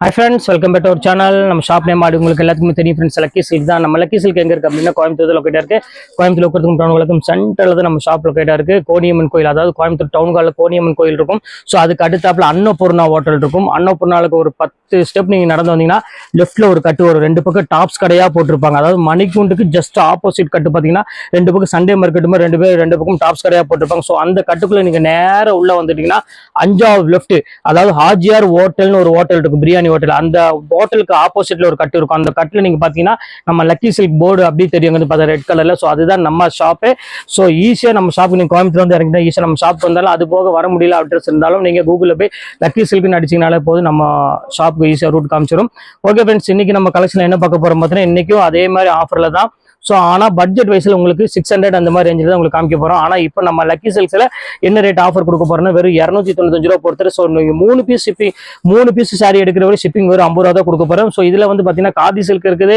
High friends welcome back ஒரு channel நம்ம shop name Aadi உங்களுக்கு எல்லாத்துக்குமே தெரியும் ஃப்ரெண்ட்ஸ் லக்கி சில்க் தான். நம்ம லக்கி சில்க் எங்கே இருக்கு அப்படின்னா கோயம்புத்தூர் லொக்கேட்டாக இருக்குது கோயம்புத்தூர் உட்கிறதுக்கும் டவுன் உலகம் சென்டரில் தான் நம்ம ஷாப் லொக்கேட்டாக இருக்குது கோனியம்மன் கோயில் அதாவது கோயம்புத்தூர் டவுன் காலில் கோனியம்மன் கோயில் இருக்கும். ஸோ அதுக்கு அடுத்தாப்பில் அன்னபூர்ணா ஹோட்டல் இருக்கும். அன்னபூர்ணாவுக்கு ஒரு பத்து ஸ்டெப் நீங்க நடந்து வந்தீங்கன்னா லெஃப்ட்ல ஒரு கட்டு ஒரு ரெண்டு பக்கம் டாப்ஸ் கடையா போட்டிருப்பாங்க. அதாவது மணிக்குண்டுக்கு ஜஸ்ட் ஆப்போசிட் கட்டு பாத்தீங்கன்னா ரெண்டு பக்கம் சண்டே மார்க்கெட் மாதிரி ரெண்டு பேர் ரெண்டு பக்கம் டாப்ஸ் கடையா போட்டிருப்பாங்க. ஸோ அந்த கட்டுக்குள்ள நீங்க நேர உள்ள வந்துட்டீங்கன்னா அஞ்சாவது லெஃப்ட் அதாவது ஹாஜியார் ஹோட்டல்னு ஒரு ஹோட்டல் இருக்கும் பிரியாணி ஹோட்டல் அந்த ஹோட்டலுக்கு ஆப்போசிட்ல ஒரு கட்டு இருக்கும். அந்த கட்டுல நீங்க பாத்தீங்கன்னா நம்ம லக்கி சில்க் போர்டு அப்படி தெரியும். பார்த்தா ரெட் கலர்ல ஸோ அதுதான் நம்ம ஷாப்பு ஸோ ஈஸியா நம்ம ஷாப்புக்கு நீங்க கோயம்புத்தூர் வந்து இறங்கினா ஈஸியா நம்ம ஷாப் வந்தாலும் அது போக வர முடியல அட்ரஸ் இருந்தாலும் நீங்க கூகுளில் போய் லக்கி சில்க்னு அடிச்சீங்கனாலே போதும். நம்ம உங்களுக்கு ஈஸியாக ரூட் காமிச்சிடும் ஓகே ஃப்ரெண்ட்ஸ் இன்னைக்கு நம்ம கலெக்ஷன் என்ன பார்க்க போகிறோம் பார்த்தீங்கன்னா இன்றைக்கும் அதே மாதிரி ஆஃபரில் தான். ஸோ ஆனால் பட்ஜெட் வைஸில் உங்களுக்கு சிக்ஸ் ஹண்ட்ரட் அந்த மாதிரி ரேஞ்சில் தான் உங்களுக்கு காமிக்க போகிறோம் ஆனால் இப்போ நம்ம லக்கி சில்க்ஸில் என்ன ரேட் ஆஃபர் கொடுக்க போகிறோம்னா வெறும் இரநூத்தி தொண்ணூத்தஞ்சு ரூபா பொறுத்தரு ஸோ நீங்கள் மூணு பீஸ் ஷிப்பிங் மூணு பீஸ் சாரி எடுக்கிற வரை ஷிப்பிங் வெறும் ஐம்பது ரூபா தான் கொடுக்க போகிறோம் ஸோ இதில் வந்து பார்த்தீங்கன்னா காதி சில்க் இருக்குது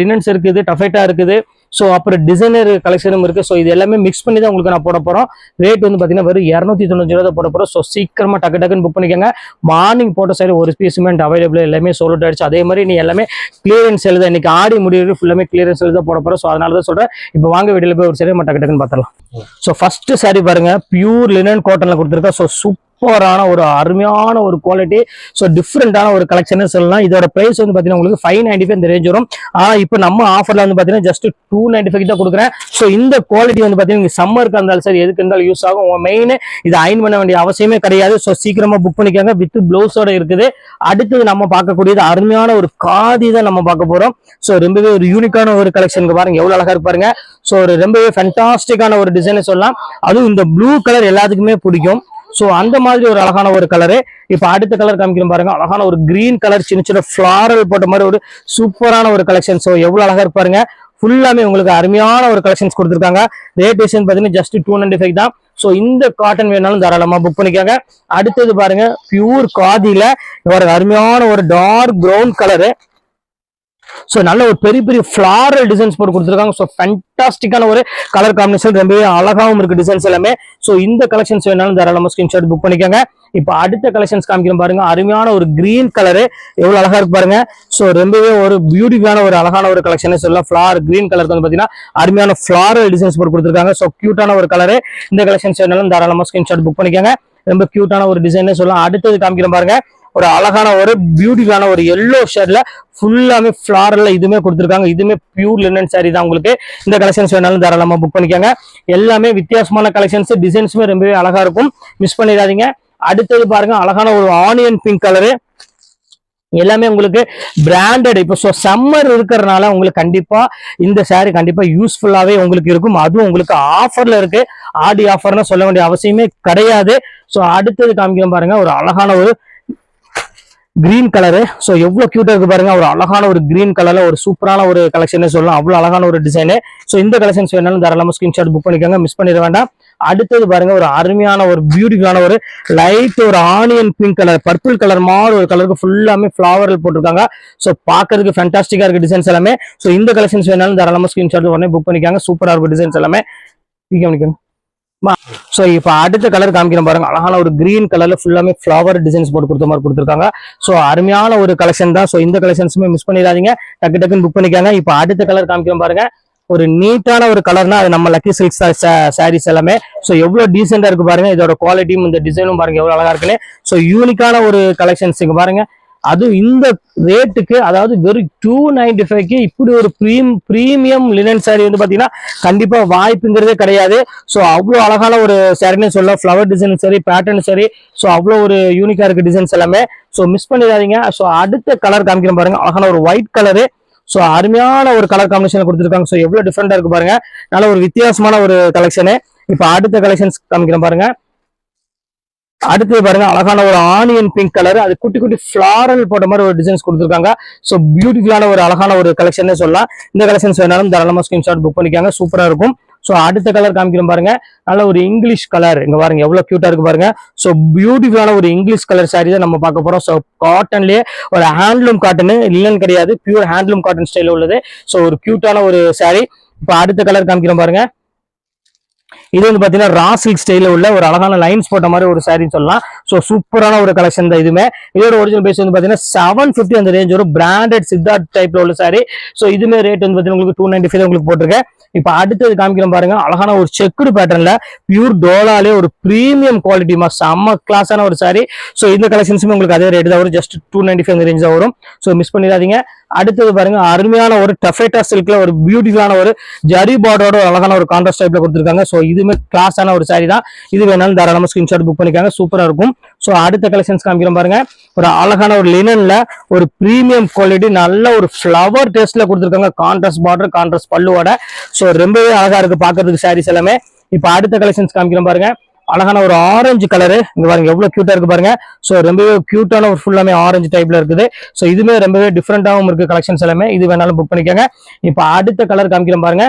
லினன்ஸ் இருக்குது டஃபேட்டா இருக்குது. ஸோ அப்புறம் டிசைனர் கலெக்ஷனும் இருக்குது ஸோ இது எல்லாமே மிக்ஸ் பண்ணி தான் உங்களுக்கு நான் போட போகிறோம் ரேட் வந்து பார்த்தீங்கன்னா வெறும் இரநூத்தி தொண்ணூறு ரூபா போட போகிறோம் ஸோ சீக்கிரமாக டக்கு டக்குன்னு புக் பண்ணிக்கோங்க. மார்னிங் போட்ட சைடு ஒரு பீஸ்மெண்ட் அவைலபிள் எல்லாமே சோல்ட் ஆயிடுச்சு. அதே மாதிரி நீ எல்லாமே கிளியரன்ஸ் எழுத இன்னைக்கு ஆடி முடிவு ஃபுல்லாமே கிளியரன்ஸ் எழுத போட போகிறோம் ஸோ அதனால தான் சொல்கிறேன் இப்போ வாங்க வீடியோல போய் ஒரு சரி நம்ம டக்கு டக்குன்னு பார்த்தலாம் ஸோ ஃபர்ஸ்ட் சாரி பாருங்க. பியூர் லினன் காட்டனில் கொடுத்துருக்கா. ஸோ சூப்பர் சூப்பரான ஒரு அருமையான ஒரு குவாலிட்டி ஸோ டிஃப்ரெண்டான ஒரு கலெக்ஷன் சொல்லலாம். இதோட பிரைஸ் வந்து பார்த்தீங்கன்னா உங்களுக்கு ஃபைவ் நைன்டி ஃபைவ் இந்த ரேஞ்ச் வரும். ஆனால் இப்போ நம்ம ஆஃபரில் வந்து பார்த்தீங்கன்னா ஜஸ்ட் டூ நைன்டி ஃபைவ் தான் கொடுக்குறேன். ஸோ இந்த குவாலிட்டி வந்து பார்த்தீங்கன்னா சம்மருக்கு இருந்தாலும் சரி எதுக்கு இருந்தாலும் யூஸ் ஆகும். உங்கள் மெயின் இது அயன் பண்ண வேண்டிய அவசியமே கிடையாது. ஸோ சீக்கிரமாக புக் பண்ணிக்கோங்க. வித் பிளவுஸோட இருக்குது. அடுத்தது நம்ம பார்க்கக்கூடியது அருமையான ஒரு காதி தான் நம்ம பார்க்க போகிறோம் ஸோ ரொம்பவே ஒரு யூனிக்கான ஒரு கலெக்ஷனுக்கு பாருங்க. எவ்வளோ அழகாக இருப்பாருங்க ஸோ ஒரு ரொம்பவே ஃபென்டாஸ்டிக்கான ஒரு டிசைனை சொல்லலாம். அதுவும் இந்த ப்ளூ கலர் எல்லாத்துக்குமே பிடிக்கும். ஸோ அந்த மாதிரி ஒரு அழகான ஒரு கலரு இப்போ அடுத்த கலர் காமிக்கிறோம் பாருங்க. அழகான ஒரு கிரீன் கலர் சின்ன சின்ன ஃபிளாரல் போட்ட மாதிரி ஒரு சூப்பரான ஒரு கலெக்ஷன் ஸோ எவ்வளோ அழகா இருப்பாருங்க ஃபுல்லாமே உங்களுக்கு அருமையான ஒரு கலெக்ஷன்ஸ் கொடுத்துருக்காங்க. ரேட் விஷயம் பார்த்தீங்கன்னா ஜஸ்ட் டூ நைன்டி ஃபைவ் தான். ஸோ இந்த காட்டன் வேணாலும் தாராளமாக புக் பண்ணிக்கோங்க. அடுத்தது பாருங்க பியூர் காதியில் ஒரு அருமையான ஒரு டார்க் ப்ரௌன் கலரு ஸோ நல்ல ஒரு பெரிய பெரிய ஃபிளாரல் டிசைன்ஸ் போட்டு கொடுத்துருக்காங்க. ஸோ ஃபேண்டாஸ்டிக்கான ஒரு கலர் காம்பினேஷன் ரொம்பவே அழகாகவும் இருக்கு டிசைன்ஸ் எல்லாமே. ஸோ இந்த கலெக்ஷன்ஸ் வேணாலும் தாராளமாக ஸ்கிரீன்ஷாட் புக் பண்ணிக்கோங்க. இப்போ அடுத்த கலெக்ஷன்ஸ் காமிக்கிறோம் பாருங்க. அருமையான ஒரு கிரீன் கலரு எவ்வளோ அழகா இருக்கு பாருங்க. ஸோ ரொம்பவே ஒரு பியூட்டிஃபுல்லான ஒரு அழகான ஒரு கலெக்ஷன் சொல்லலாம். ஃபிளார் கிரீன் கலருக்கு வந்து பார்த்தீங்கன்னா அருமையான ஃபிளாரல் டிசைன்ஸ் போட்டு கொடுத்துருக்காங்க. ஸோ கியூட்டான ஒரு கலரு இந்த கலெக்ஷன்ஸ் வேணாலும் தாராளமாக ஸ்கிரீன்ஷாட் புக் பண்ணிக்கோங்க. ரொம்ப கியூட்டான ஒரு டிசைனே சொல்லலாம். அடுத்தது காமிக்கிறோம் பாருங்க. ஒரு அழகான ஒரு பியூட்டிஃபுல்லான ஒரு எல்லோ ஷேட்ல ஃபுல்லாமே ஃபிளாரல்ல இதுமே கொடுத்துருக்காங்க. இதுவுமே பியூர் லினன் saree தான் உங்களுக்கு. இந்த கலெக்ஷன்ஸ் வேணாலும் தாராளமாக புக் பண்ணிக்கோங்க. எல்லாமே வித்தியாசமான கலெக்ஷன்ஸ் டிசைன்ஸுமே ரொம்பவே அழகா இருக்கும். மிஸ் பண்ணிடாதீங்க. அடுத்தது பாருங்க அழகான ஒரு ஆனியன் பிங்க் கலரு எல்லாமே உங்களுக்கு பிராண்டட் இப்போ ஸோ சம்மர் இருக்கிறனால உங்களுக்கு கண்டிப்பா இந்த சாரீ கண்டிப்பா யூஸ்ஃபுல்லாவே உங்களுக்கு இருக்கும். அதுவும் உங்களுக்கு ஆஃபர்ல இருக்கு. ஆடி ஆஃபர்னு சொல்ல வேண்டிய அவசியமே கிடையாது. ஸோ அடுத்தது காமிக்கிறோம் பாருங்க ஒரு அழகான ஒரு கிரீன் கலரு ஸோ எவ்வளோ க்யூட்டாக இருக்கு பாருங்க. ஒரு அழகான ஒரு கிரீன் கலர்ல ஒரு சூப்பரான ஒரு கலெக்ஷனே சொல்லலாம். அவ்வளோ அழகான ஒரு டிசைனு ஸோ இந்த கலெக்ஷன்ஸ் வேணாலும் தாராளமாக ஸ்கிரீன்ஷாட் புக் பண்ணிக்கோங்க. மிஸ் பண்ணிட வேண்டாம். அடுத்தது பாருங்க. ஒரு அருமையான ஒரு பியூட்டிஃபுல்லான ஒரு லைட் ஒரு onion pink colour purple colour மாதிரி ஒரு கலருக்கு ஃபுல்லாமே ஃபிளவர்கள் போட்டிருக்காங்க. ஸோ பார்க்கறதுக்கு ஃபேண்டாஸ்டிக்கா இருக்குது டிசைன்ஸ் எல்லாமே. ஸோ இந்த கலெக்ஷன்ஸ் வேணாலும் தாராளமாக ஸ்கிரீன்ஷாட் உடனே புக் பண்ணிக்காங்க. சூப்பராக இருக்கும் டிசைன்ஸ் எல்லாமே. இங்க பண்ணிக்கோங்க ஸோ இப்போ அடுத்த கலர் காமிக்கிற பாருங்க. அழகான ஒரு கிரீன் கலர்ல ஃபுல்லாமே ஃபிளவர் டிசைன்ஸ் போட்டு கொடுத்த மாதிரி கொடுத்துருக்காங்க. ஸோ அருமையான ஒரு கலெக்ஷன் தான். ஸோ இந்த கலெக்ஷன்ஸுமே மிஸ் பண்ணிடாதீங்க. டக்கு டக்குன்னு புக் பண்ணிக்காங்க. இப்போ அடுத்த கலர் காமிக்கிற பாருங்க. ஒரு நீட்டான ஒரு கலர்னா அது நம்ம லக்கி சில்க் சாரீஸ் எல்லாமே. ஸோ எவ்வளோ டீசெண்டாக இருக்கு பாருங்க. இதோட குவாலிட்டியும் இந்த டிசைனும் பாருங்க எவ்வளவு அழகா இருக்குன்னு. ஸோ யூனிக்கான ஒரு கலெக்ஷன்ஸ் இங்க பாருங்க. அதுவும் இந்த ரேட்டுக்கு அதாவது வெறும் டூ நைன்டி ஃபைவ்க்கு இப்படி ஒரு ப்ரீம் ப்ரீமியம் லினன் சாரி வந்து பார்த்தீங்கன்னா கண்டிப்பாக வாய்ப்புங்கிறதே கிடையாது. ஸோ அவ்வளோ அழகான ஒரு சாரின்னு சொல்ல ஃப்ளவர் டிசைன் சரி பேட்டர்ன் சரி ஸோ அவ்வளோ ஒரு யூனிக்காக இருக்குது டிசைன்ஸ் எல்லாமே. ஸோ மிஸ் பண்ணிடாதீங்க. ஸோ அடுத்த கலர் காமிக்கிறேன் பாருங்க. அழகான ஒரு ஒயிட் கலரு ஸோ அருமையான ஒரு கலர் காம்பினேஷன் கொடுத்துருக்காங்க. ஸோ எவ்வளோ டிஃப்ரெண்டாக இருக்கு பாருங்க. நல்ல ஒரு வித்தியாசமான ஒரு கலெக்ஷனு இப்போ அடுத்த கலெக்ஷன்ஸ் காமிக்கிறேன் பாருங்க. அடுத்து பாருங்க அழகான ஒரு ஆனியன் பிங்க் கலர் அது குட்டி குட்டி ஃபிளாரல் போட்ட மாதிரி ஒரு டிசைன்ஸ் கொடுத்துருக்காங்க. ஸோ பியூட்டிஃபுல்லான ஒரு அழகான ஒரு கலெக்ஷன் சொல்லலாம். இந்த கலெக்ஷன்ஸ் வேணாலும் தாராளமாக ஸ்கிரீன்ஷாட் புக் பண்ணிக்காங்க சூப்பராக இருக்கும். ஸோ அடுத்த கலர் காமிக்கிறோம் பாருங்க. நல்ல ஒரு இங்கிலீஷ் கலர் இங்க பாருங்க எவ்வளவு கியூட்டா இருக்கு பாருங்க. ஸோ பியூட்டிஃபுல்லான ஒரு இங்கிலீஷ் கலர் சாரி தான் நம்ம பார்க்க போறோம். ஸோ காட்டன்லயே ஒரு ஹேண்ட்லூம் காட்டன் இல்லைன்னு கிடையாது. பியூர் ஹேண்ட்லூம் காட்டன் ஸ்டைல் உள்ளது. ஸோ ஒரு கியூட்டான ஒரு சாரி இப்போ அடுத்த கலர் காமிக்கிறோம் பாருங்க. இது வந்து பாத்தீங்கன்னா ரா சில்க் ஸ்டைல உள்ள ஒரு அழகான லைன்ஸ் போட்ட மாதிரி ஒரு சாரின்னு சொல்லலாம். ஸோ சூப்பரான ஒரு கலெக்ஷன் தான் இதுவுமே. இதோட ஒரிஜினல் பேஸ் வந்து பாத்தீங்கன்னா செவன் ஃபிஃப்டி அந்த ரேஞ்ச் வரும் பிராண்டட் சித்தார்த் டைப்ல உள்ள சாரி ஸோ இதுமே ரேட் வந்து பாத்தீங்கன்னா உங்களுக்கு டூ நைன்டி ஃபைவ் உங்களுக்கு போட்டிருக்கேன். இப்போ அடுத்தது காமிக்கிறேன் பாருங்க. அழகான ஒரு செக்குடு பேட்டர்ன்ல பியூர் டோலாலே ஒரு பிரீமியம் குவாலிட்டிமா செம்ம கிளாஸான ஒரு சாரி ஸோ இந்த கலெக்ஷன்ஸுமே உங்களுக்கு அதே ரேட் தான் வரும். Just two ninety five range தான் வரும். ஸோ மிஸ் பண்ணிடாதீங்க. அடுத்தது பாருங்க அருமையான ஒரு டஃபேட்டா சில்க்ல ஒரு பியூட்டிஃபுல்லான ஒரு ஜரி பார்டரோட அழகான ஒரு கான்ட்ராஸ்ட் டைப்ல கொடுத்துருக்காங்க. ஸோ இதுவுமே கிளாஸான ஒரு சாரி தான். இது வேணாலும் தாராளமாக ஸ்கிரீன்ஷாட் புக் பண்ணிக்காங்க. சூப்பரா இருக்கும். ஸோ அடுத்த கலெக்ஷன்ஸ் காமிக்கிறோம் பாருங்க. ஒரு அழகான ஒரு லினன்ல ஒரு ப்ரீமியம் குவாலிட்டி நல்ல ஒரு ஃப்ளவர் டேஸ்ட்ல கொடுத்துருக்காங்க. கான்ட்ராஸ்ட் பார்டர் கான்ட்ராஸ்ட் பல்லுவோட ஸோ ரொம்பவே அழகா இருக்கு பாக்குறதுக்கு சாரீஸ் எல்லாமே. இப்போ அடுத்த கலெக்ஷன்ஸ் காமிக்கிறோம் பாருங்க. அழகான ஒரு ஆரஞ்சு கலரு இங்க பாருங்க எவ்வளவு கியூட்டா இருக்கு பாருங்க. ஸோ ரொம்பவே கியூட்டான ஒரு ஃபுல்லாமே ஆரஞ்சு டைப்ல இருக்குது. ஸோ இதுமே ரொம்பவே டிஃப்ரெண்டாகவும் இருக்கு கலெக்ஷன்ஸ் எல்லாமே. இது வேணாலும் புக் பண்ணிக்கோங்க. இப்போ அடுத்த கலர் காமிக்கிறோம் பாருங்க.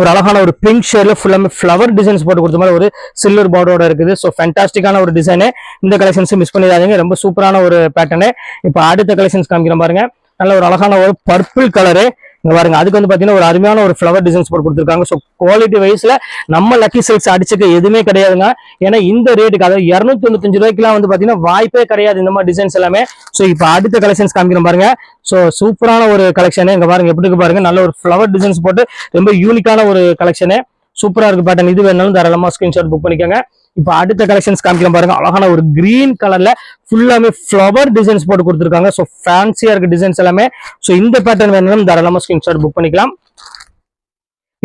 ஒரு அழகான ஒரு பிங்க் ஷேர்ல ஃபுல்லாமே ஃப்ளவர் டிசைன்ஸ் போட்டு கொடுத்த மாதிரி ஒரு சில்வர் பார்டரோட இருக்குது. ஸோ ஃபேண்டாஸ்டிக்கான ஒரு டிசைனு இந்த கலெக்ஷன்ஸ் மிஸ் பண்ணிடாதீங்க. ரொம்ப சூப்பரான ஒரு பேட்டர்னு இப்போ அடுத்த கலெக்ஷன்ஸ் காமிக்கிறோம் பாருங்க. நல்ல ஒரு அழகான ஒரு பர்பிள் கலரு இங்க பாருங்க அதுக்கு வந்து பாத்தீங்கன்னா ஒரு அருமையான ஒரு ஃப்ளவர் டிசைன்ஸ் போட்டு கொடுத்துருக்காங்க. ஸோ குவாலிட்டி வைஸ்ல நம்ம லக்கி சில்க்ஸ் அடிச்சுக்க எதுவுமே கிடையாதுங்க. ஏன்னா இந்த ரேட்டுக்கு அதாவது இரநூத்தி தொண்ணூத்தஞ்சு ரூபாய்க்குலாம் வந்து பாத்தீங்கன்னா வாய்ப்பே கிடையாது இந்த மாதிரி டிசைன்ஸ் எல்லாமே. ஸோ இப்போ அடுத்த கலெக்ஷன்ஸ் காமிக்கிறோம் பாருங்க. ஸோ சூப்பரான ஒரு கலெக்ஷனு இங்க பாருங்க எப்படி இருக்கு பாருங்க. நல்ல ஒரு ஃப்ளவர் டிசைன்ஸ் போட்டு ரொம்ப யூனிக்கான ஒரு கலெக்ஷனு சூப்பரா இருக்கு பேட்டர்ன் இது வேணாலும் தாராளமா ஸ்கிரீன்ஷாட் புக் பண்ணிக்கோங்க. இப்போ அடுத்த கலெக்ஷன்ஸ் காமிக்கலாம் பாருங்க. அழகான ஒரு கிரீன் கலர்ல ஃபுல்லாமே ஃப்ளவர் டிசைன்ஸ் போட்டு கொடுத்துருக்காங்க. ஸோ ஃபேன்சியா இருக்க டிசைன்ஸ் எல்லாமே. ஸோ இந்த பேட்டர்ன் வேணாலும் தாராளமா ஸ்கிரீன்ஷாட் புக் பண்ணிக்கலாம்.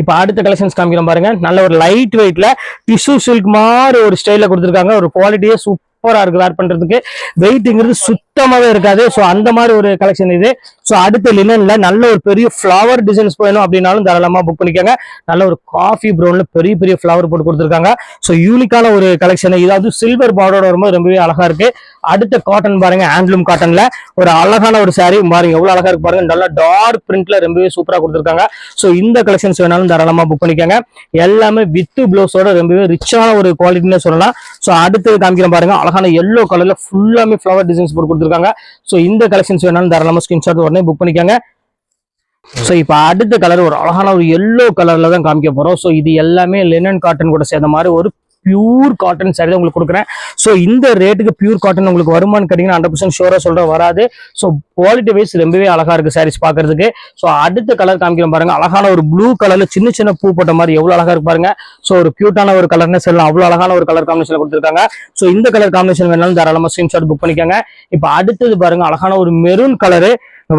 இப்போ அடுத்த கலெக்ஷன்ஸ் காமிக்கிறோம் பாருங்க. நல்ல ஒரு லைட் வெயிட்ல டிஷ்யூ சில்க் மாதிரி ஒரு ஸ்டைல கொடுத்துருக்காங்க. ஒரு குவாலிட்டியே சூப்பரா இருக்கு வேர் பண்றதுக்கு. வெயிட்ங்கிறது சுத்தமாவே இருக்காது. ஸோ அந்த மாதிரி ஒரு கலெக்ஷன் இது. ஸோ அடுத்த லினன்ல நல்ல ஒரு பெரிய ஃப்ளவர் டிசைன்ஸ் வேணும் அப்படின்னாலும் தாராளமா புக் பண்ணிக்கோங்க. நல்ல ஒரு காஃபி ப்ரௌன்ல பெரிய பெரிய ஃப்ளவர் போட்டு கொடுத்துருக்காங்க. ஸோ யூனிக்கான ஒரு கலெக்ஷன் இதாவது சில்வர் பார்டரோட வரும்போது ரொம்பவே அழகா இருக்கு. அடுத்த காட்டன் பாருங்க ஹேண்ட்லூம் காட்டன்ல ஒரு அழகான ஒரு சாரீ பாருங்க எவ்வளவு அழகா இருக்கு பாருங்க. நல்லா டார்க் பிரிண்ட்ல ரொம்பவே சூப்பரா கொடுத்துருக்காங்க. ஸோ இந்த கலெக்ஷன்ஸ் வேணாலும் தாராளமா புக் பண்ணிக்கோங்க. எல்லாமே வித் பிளவுஸோட ரொம்பவே ரிச்சான ஒரு குவாலிட்டின்னு சொல்லலாம். ஸோ அடுத்தது காமிக்கிறேன் பாருங்க அழகான எல்லோ கலர்ல ஃபுல்லாமே ஃப்ளவர் டிசைன்ஸ் போட்டு கொடுத்துருக்காங்க. ஸோ இந்த கலெக்ஷன்ஸ் வேணாலும் தாராளமாக ஸ்கிரீன்ஷாட் உடனே புக் பண்ணிக்கோங்க. ஸோ இப்போ அடுத்த கலர் ஒரு அழகான ஒரு எல்லோ கலர்ல தான் காமிக்க போகிறோம் ஸோ இது எல்லாமே லெனன் காட்டன் கூட சேர்ந்த மாதிரி ஒரு பியூர் காட்டன் saree தான் உங்களுக்கு கொடுக்குறேன். ஸோ இந்த ரேட்டுக்கு பியூர் காட்டன் உங்களுக்கு வருமானு கேட்டீங்கன்னா ஹண்ட்ரட் பர்சன்ட் ஷோராக சொல்ற வராது. ஸோ குவாலிட்டி வைஸ் ரொம்பவே அழகா இருக்கு சாரீஸ் பார்க்குறதுக்கு. ஸோ அடுத்த கலர் காமிக்கிறேன் பாருங்க. அழகான ஒரு ப்ளூ கலர்ல சின்ன சின்ன பூ போட்ட மாதிரி எவ்வளவு அழகா இருக்கு பாருங்க. ஸோ ஒரு கியூட்டான ஒரு கலர்னு சொல்லலாம். அவ்வளவு அழகான ஒரு கலர் காம்பினேஷன் கொடுத்துருக்காங்க. ஸோ இந்த கலர் காம்பினேஷன் வேணாலும் தாராளமா ஸ்கிரீன்ஷாட் புக் பண்ணிக்கோங்க. இப்போ அடுத்தது பாருங்க அழகான ஒரு மெரூன் கலரு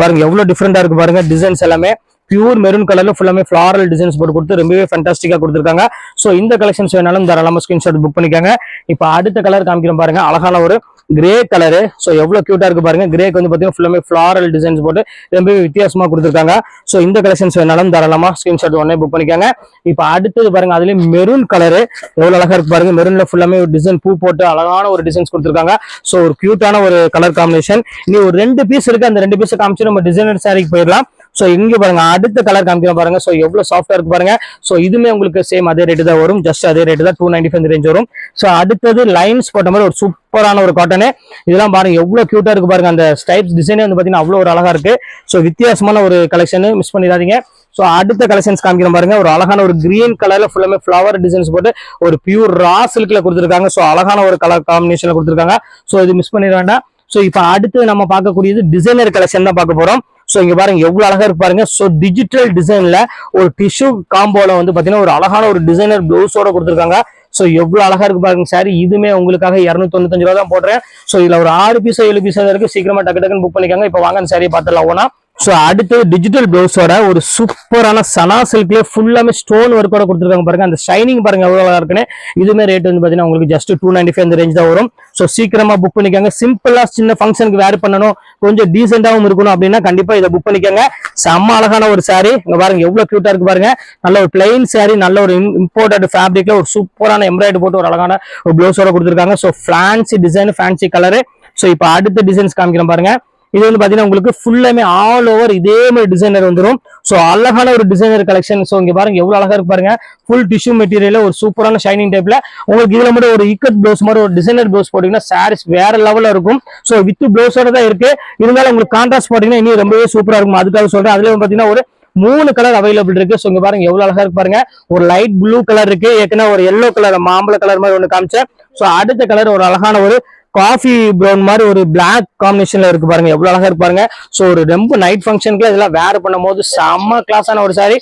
பாருங்க எவ்வளவு டிஃப்ரெண்டா இருக்கு பாருங்க டிசைன்ஸ் எல்லாமே. பியூர் மெரூன் கலர்ல ஃபுல்லாமே ஃபிளாரல் டிசைன்ஸ் போட்டு கொடுத்து ரொம்பவே ஃபண்டாஸ்டிக்கா கொடுத்துருக்காங்க. ஸோ இந்த கலெக்ஷன்ஸ் வேணாலும் தாராளமா ஸ்கிரீன்ஷாட் புக் பண்ணிக்காங்க. இப்போ அடுத்த கலர் காமிக்கிறோம் பாருங்க. அழகான ஒரு கிரே கலரு ஸோ எவ்வளவு கியூட்டா இருக்கு பாருங்க. கிரேக்கு வந்து பாத்தீங்கன்னா ஃபுல்லாமே ஃபிளாரல் டிசைன்ஸ் போட்டு ரொம்பவே வித்தியாசமா கொடுத்துருக்காங்க. ஸோ இந்த கலெக்ஷன்ஸ் வேணாலும் தாராளமா ஸ்கிரீன்ஷாட் உடனே புக் பண்ணிக்காங்க. இப்போ அடுத்தது பாருங்க. அதுலயும் மெரூன் கலரு எவ்வளவு அழகா இருக்கு பாருங்க. மெரூன்ல ஃபுல்லாமே ஒரு டிசைன் பூ போட்டு அழகான ஒரு டிசைன்ஸ் கொடுத்துருக்காங்க. ஸோ ஒரு கியூட்டான ஒரு கலர் காம்பினேஷன் இனி ஒரு ரெண்டு பீஸ் இருக்கு. அந்த ரெண்டு பீஸ் காமிச்சு நம்ம டிசைனர் சாரிக்கு போயிடலாம். ஸோ இங்கே பாருங்க அடுத்த கலர் காமிக்கிறோம் பாருங்க. ஸோ எவ்வளோ சாஃப்டா இருக்கு பாருங்க. ஸோ இதுமே உங்களுக்கு சேம் அதே ரேட்டு தான் வரும். ஜஸ்ட் அதே ரேட்டு தான் டூ நைன்டி ஃபைவ் ரேஞ்ச் வரும். ஸோ அடுத்தது லைன்ஸ் போட்ட மாதிரி ஒரு சூப்பரான ஒரு காட்டனு இதெல்லாம் பாருங்க எவ்வளோ கியூட்டா இருக்கு பாருங்க. அந்த ஸ்டைப்ஸ் டிசைனே வந்து பார்த்தீங்கன்னா அவ்வளோ ஒரு அழகா இருக்கு. ஸோ வித்தியாசமான ஒரு கலெக்ஷன் மிஸ் பண்ணிடாதீங்க. ஸோ அடுத்த கலெக்ஷன்ஸ் காமிக்கிறோம் பாருங்க. ஒரு அழகான ஒரு கிரீன் கலர்ல ஃபுல்லாமே ஃபிளவர் டிசைன்ஸ் போட்டு ஒரு பியூர் ரா சில்க்ல கொடுத்துருக்காங்க. ஸோ அழகான ஒரு கலர் காம்பினேஷன்ல கொடுத்துருக்காங்க. ஸோ இது மிஸ் பண்ணிட வேண்டாம். ஸோ இப்போ அடுத்து நம்ம பார்க்கக்கூடியது டிசைனர் கலெக்ஷன் தான் பார்க்க போறோம். ஸோ இங்க பாருங்க எவ்வளவு அழகா இருப்பாருங்க ஸோ டிஜிட்டல் டிசைன்ல ஒரு டிஷ்யூ காம்போல வந்து பாத்தீங்கன்னா ஒரு அழகான ஒரு டிசைனர் ப்ளவுஸோட கொடுத்துருக்காங்க. ஸோ எவ்வளவு அழகா இருக்கு பாருங்க சாரி. இதுமே உங்களுக்காக இரநூத்தி தொண்ணூத்தஞ்சு ரூபா தான் போடுறேன். ஸோ இதுல ஒரு ஆறு பீஸ் ஏழு பீஸ் இருக்கு. சீக்கிரமா டக்கு டக்குன்னு புக் பண்ணிக்காங்க. இப்போ வாங்க சாரி பார்த்துலாம் ஓனா. ஸோ அடுத்து டிஜிட்டல் பிளவுஸோட ஒரு சூப்பரான சனா சில்க்ல ஃபுல்லாமே ஸ்டோன் ஒர்க்கோட கொடுத்துருக்காங்க பாருங்க. அந்த ஷைனிங் பாருங்க எவ்வளவு அழகா இருக்குன்னு. இதுமே ரேட் வந்து பாத்தீங்கன்னா உங்களுக்கு ஜஸ்ட் டூ நைன்டி ஃபைவ் அந்த ரேஞ்ச் தான் வரும். ஸோ சீக்கிரமா புக் பண்ணிக்கோங்க. சிம்பிளா சின்ன ஃபங்க்ஷனுக்கு வேர் பண்ணணும். கொஞ்சம் டீசெண்டாவும் இருக்கணும் அப்படின்னா கண்டிப்பா இதை புக் பண்ணிக்கோங்க. செம்ம அழகான ஒரு saree. இங்க பாருங்க எவ்வளவு கியூட்டா இருக்கு பாருங்க. நல்ல ஒரு பிளைன் சாரி நல்ல ஒரு இம்போர்ட்டட் ஃபேப்ரிக்ல ஒரு சூப்பரான எம்ப்ராய்டரி போட்டு ஒரு அழகான ஒரு பிளவுஸோட கொடுத்துருக்காங்க. So fancy design fancy colour so இப்போ அடுத்த டிசைன்ஸ் காமிக்கிறேன் பாருங்க. இது வந்து பாத்தீங்கன்னா உங்களுக்கு ஃபுல்லாமே ஆல் ஓவர் இதே மாதிரி டிசைனர் வந்துடும் ஸோ அழகான ஒரு டிசைனர் கலெக்ஷன் ஸோ இங்க பாருங்க எவ்வளவு அழகா இருக்கு பாருங்க. ஃபுல் டிஷ்யூ மெட்டீரியல் ஒரு சூப்பரான ஷைனிங் டைப்ல உங்களுக்கு இதுல மட்டும் ஒரு இக்கட் ப்ளவுஸ் மாதிரி ஒரு டிசைனர் ப்ளவுஸ் போட்டீங்கன்னா சாரீஸ் வேற லெவல்ல இருக்கும். ஸோ வித் ப்ளவுஸோட தான் இருக்கு. இருந்தாலும் உங்களுக்கு கான்ட்ராஸ்ட் போட்டீங்கன்னா இன்னும் ரொம்பவே சூப்பரா இருக்கும். அதுக்காக சொல்றேன். அதுல பாத்தீங்கன்னா ஒரு மூணு கலர் அவைலபிள் இருக்கு. ஸோ இங்க பாருங்க எவ்வளவு அழகா இருக்கு பாருங்க. ஒரு லைட் ப்ளூ கலர் இருக்கு. ஏற்கனவே ஒரு எல்லோ கலர் மாம்பழ கலர் மாதிரி ஒன்று காமிச்சேன். ஸோ அடுத்த கலர் ஒரு அழகான ஒரு காஃபி ப்ரௌன் மாதிரி ஒரு பிளாக் காம்பினேஷன்ல இருக்கு பாருங்க. எவ்வளவு அழகா இருப்பாருங்க ஸோ ஒரு ரொம்ப நைட் ஃபங்க்ஷனுக்கு இதெல்லாம் வேர் பண்ணும்போது செம்ம கிளாஸான ஒரு சாரி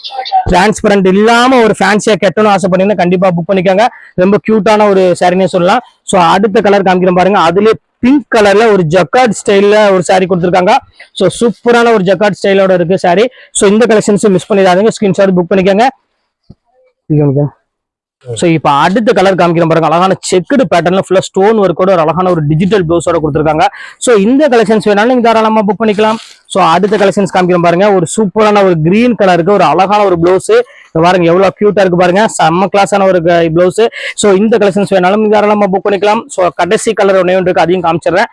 டிரான்ஸ்பரண்ட் இல்லாம ஒரு ஃபேன்சியா கெட்டணும் ஆசைப்பட்டீங்கன்னா கண்டிப்பா புக் பண்ணிக்கோங்க. ரொம்ப கியூட்டான ஒரு சாரினே சொல்லலாம். ஸோ அடுத்த கலர் காமிக்கிறேன் பாருங்க. அதுலயே பிங்க் கலர்ல ஒரு ஜக்கார்ட் ஸ்டைல்ல ஒரு சாரி கொடுத்துருக்காங்க. ஸோ சூப்பரான ஒரு ஜக்கார்ட் ஸ்டைலோட இருக்கு சாரி ஸோ இந்த கலெக்ஷன்ஸும் மிஸ் பண்ணிடாதீங்க. ஸ்கிரீன்ஷாட் புக் பண்ணிக்கோங்க. ஸோ இப்போ அடுத்த கலர் காமிக்கிற பாருங்க. அழகான செக்குடு பேட்டர்ல ஃபுல்லா ஸ்டோன் ஒர்க்கோட ஒரு அழகான ஒரு டிஜிட்டல் ப்ளவுஸோட கொடுத்துருக்காங்க. ஸோ இந்த கலெக்ஷன்ஸ் வேணாலும் நீங்க தாராளமா புக் பண்ணிக்கலாம். ஸோ அடுத்த கலெக்ஷன்ஸ் காமிக்கிற பாருங்க. ஒரு சூப்பரான ஒரு கிரீன் கலருக்கு ஒரு அழகான ஒரு ப்ளவுஸ் பாருங்க எவ்வளவு கியூட்டா இருக்கு பாருங்க. செம்ம கிளாஸான ஒரு ப்ளவுஸ் ஸோ இந்த கலெக்ஷன்ஸ் வேணாலும் நீங்க தாராளமா புக் பண்ணிக்கலாம். ஸோ கடைசி கலர் ஒன்னே ஒன்று இருக்கு. அதையும் காமிச்சிடுறேன்.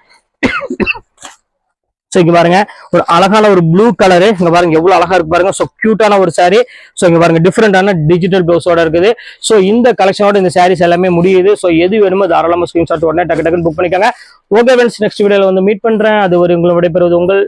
ஸோ இங்க பாருங்க ஒரு அழகான ஒரு ப்ளூ கலரு இங்க பாருங்க எவ்வளவு அழகா இருக்கு பாருங்க. ஸோ கியூட்டான ஒரு சாரீ ஸோ இங்க பாருங்க டிஃப்ரெண்டான டிஜிட்டல் ப்ளவுஸோட இருக்குது. ஸோ இந்த கலெக்ஷனோட இந்த சாரீஸ் எல்லாமே முடியுது. ஸோ எது வேணுமோ தாராளமா ஸ்கிரீன்ஷாட் உடனே டக்கு டக்குன்னு புக் பண்ணிக்கோங்க. ஓகே ஃப்ரெண்ட்ஸ் நெக்ஸ்ட் வீடியோல வந்து மீட் பண்றேன். அது ஒரு உங்களை விடைபெறுவது உங்கள்